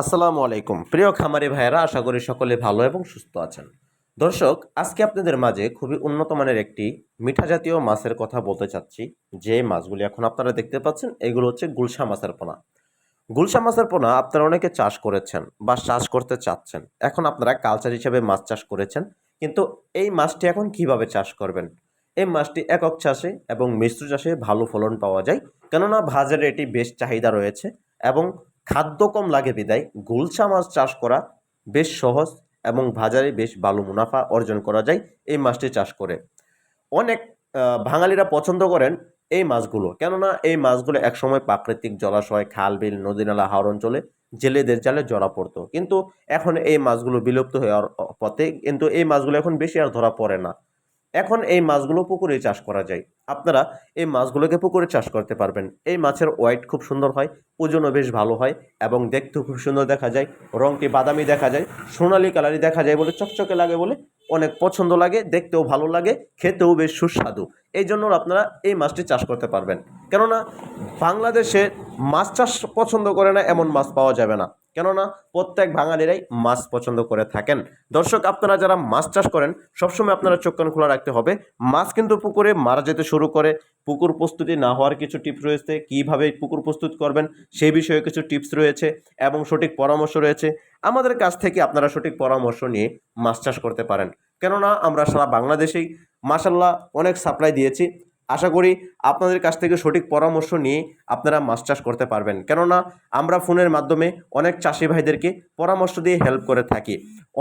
আসসালামু আলাইকুম। প্রিয় খামারি ভাইয়েরা, আশা করি সকলে ভালো এবং সুস্থ আছেন। দর্শক, আজকে আপনাদের মাঝে খুবই উন্নত মানের একটি মিঠা জাতীয় মাছের কথা বলতে চাচ্ছি। যে মাছগুলি এখন আপনারা দেখতে পাচ্ছেন, এগুলো হচ্ছে গুলশা মাছের পোনা। গুলশা মাছের পোনা আপনারা অনেকে চাষ করেছেন বা চাষ করতে চাচ্ছেন। এখন আপনারা কালচার হিসেবে মাছ চাষ করেছেন। কিন্তু এই মাছটি এখন কীভাবে চাষ করবেন? এই মাছটি একক চাষে এবং মিশ্র চাষে ভালো ফলন পাওয়া যায়। কেননা বাজারে এটি বেশ চাহিদা রয়েছে এবং খাদ্য কম লাগে বিদায়, গুলশা মাছ চাষ করা বেশ সহজ এবং বাজারে বেশ ভালো মুনাফা অর্জন করা যায় এই মাছটি চাষ করে। অনেক বাঙালিরা পছন্দ করেন এই মাছগুলো। কেননা এই মাছগুলো একসময় প্রাকৃতিক জলাশয়, খাল, বিল, নদী, নালা হাওর অঞ্চলে জেলেদের জালে ধরা পড়তো। কিন্তু এখন এই মাছগুলো বিলুপ্ত হওয়ার পথে কিন্তু এই মাছগুলো এখন বেশি আর ধরা পড়ে না। এখন এই মাছগুলো পুকুরে চাষ করা যায়। আপনারা এই মাছগুলোকে পুকুরে চাষ করতে পারবেন। এই মাছের ওয়েট খুব সুন্দর হয়, ওজনও বেশ ভালো হয় এবং দেখতেও খুব সুন্দর দেখা যায়। রঙটি বাদামি দেখা যায়, সোনালি কালারি দেখা যায় বলে, চকচকে লাগে বলে অনেক পছন্দ লাগে, দেখতেও ভালো লাগে, খেতেও বেশ সুস্বাদু। এই জন্য আপনারা এই মাছটি চাষ করতে পারবেন। কেননা বাংলাদেশে মাছ চাষ পছন্দ করে না, এমন মাছ পাওয়া যাবে না। কেননা প্রত্যেক বাঙালিরাই মাছ পছন্দ করে থাকেন। দর্শক, আপনারা যারা মাছ চাষ করেন, সবসময় আপনারা চোখ কান খোলা রাখতে হবে। মাছ কিন্তু পুকুরে মারা যেতে শুরু করে। পুকুর প্রস্তুতি না হওয়ার কিছু টিপস রয়েছে, কীভাবে পুকুর প্রস্তুত করবেন সেই বিষয়ে কিছু টিপস রয়েছে এবং সঠিক পরামর্শ রয়েছে। আমাদের কাছ থেকে আপনারা সঠিক পরামর্শ নিয়ে মাছ চাষ করতে পারেন। কেননা আমরা সারা বাংলাদেশেই মাসাল্লাহ অনেক সাপ্লাই দিয়েছি। আশা করি আপনাদের কাছ থেকে সঠিক পরামর্শ নিয়ে আপনারা মাছ চাষ করতে পারবেন। কেননা আমরা ফোনের মাধ্যমে অনেক চাষি ভাইদেরকে পরামর্শ দিয়ে হেল্প করে থাকি।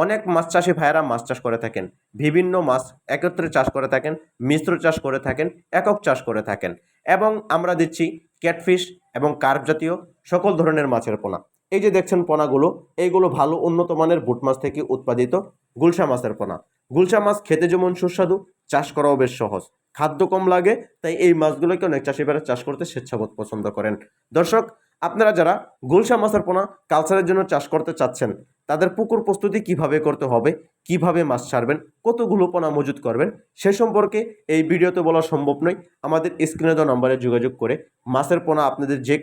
অনেক মাছ চাষি ভাইয়েরা মাছ চাষ করে থাকেন। বিভিন্ন মাছ একত্রে চাষ করে থাকেন, মিশ্র চাষ করে থাকেন, একক চাষ করে থাকেন এবং আমরা দিচ্ছি ক্যাটফিশ এবং কার্প জাতীয় সকল ধরনের মাছের পোনা। এই যে দেখছেন পোনাগুলো, এইগুলো ভালো উন্নত মানের বুট মাছ থেকে উৎপাদিত গুলশা মাছের পোনা। গুলশা মাছ খেতে যেমন সুস্বাদু, চাষ করাও বেশ সহজ। খাদ্য কম লাগে, তাই এই মাছগুলোকে অনেক চাষিভাইরা চাষ করতে স্বেচ্ছাবোধ পছন্দ করেন। দর্শক, আপনারা যারা গুলশা মাছের পোনা কালচারের জন্য চাষ করতে চাচ্ছেন তাদের পুকুর প্রস্তুতি কীভাবে করতে হবে, কীভাবে মাছ ছাড়বেন কতগুলো পোনা মজুত করবেন, সে সম্পর্কে এই ভিডিওতে বলা সম্ভব নয়। আমাদের স্ক্রিনে দেওয়া নম্বরে যোগাযোগ করে মাছের পোনা আপনাদের যে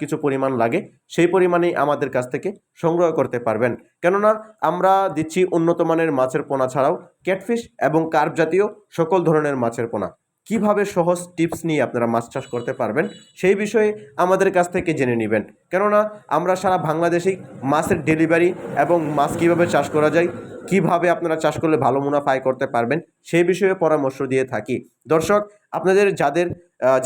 কিছু পরিমাণ লাগে, সেই পরিমাণেই আমাদের কাছ থেকে সংগ্রহ করতে পারবেন। কেননা আমরা দিচ্ছি উন্নত মানের মাছের পোনা ছাড়াও ক্যাটফিশ এবং কার্প জাতীয় সকল ধরনের মাছের পোনা। কীভাবে সহজ টিপস নিয়ে আপনারা মাছ চাষ করতে পারবেন, সেই বিষয়ে আমাদের কাছ থেকে জেনে নেবেন। কেননা, আমরা সারা বাংলাদেশেই মাছের ডেলিভারি এবং মাছ কীভাবে চাষ করা যায়, কীভাবে আপনারা চাষ করলে ভালো মুনাফা আয় করতে পারবেন, সেই বিষয়ে পরামর্শ দিয়ে থাকি। দর্শক, আপনাদের যাদের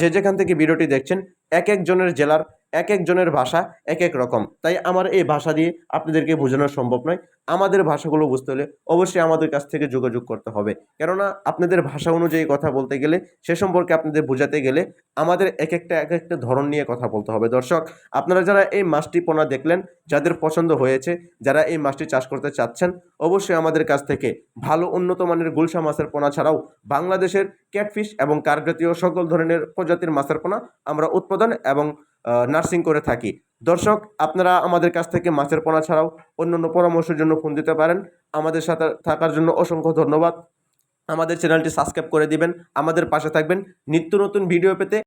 যে যেখান থেকে ভিডিওটি দেখছেন, এক একজনের জেলার এক একজনের ভাষা এক এক রকম। তাই আমার এই ভাষা দিয়ে আপনাদেরকে বোঝানো সম্ভব নয়। আমাদের ভাষাগুলো বুঝতে হলে অবশ্যই আমাদের কাছ থেকে যোগাযোগ করতে হবে। কেননা আপনাদের ভাষা অনুযায়ী কথা বলতে গেলে সে সম্পর্কে আপনাদের বোঝাতে গেলে আমাদের এক একটা এক একটা ধরন নিয়ে কথা বলতে হবে। দর্শক, আপনারা যারা এই মাছটি পোনা দেখলেন, যাদের পছন্দ হয়েছে, যারা এই মাছটি চাষ করতে চাচ্ছেন, অবশ্যই আমাদের কাছ থেকে ভালো উন্নত মানের গুলশা মাছের পোনা ছাড়াও বাংলাদেশের ক্যাটফিশ এবং কার্জাতীয় সকল ধরনের প্রজাতির মাছের পোনা আমরা উৎপাদন এবং নার্সিং করে থাকি। দর্শক, আপনারা আমাদের কাছ থেকে মাছের পোনা ছাড়াও অন্য অন্য পরামর্শের জন্য ফোন দিতে পারেন। আমাদের সাথে থাকার জন্য অসংখ্য ধন্যবাদ। আমাদের চ্যানেলটি সাবস্ক্রাইব করে দিবেন। আমাদের পাশে থাকবেন। নিত্য নতুন ভিডিও পেতে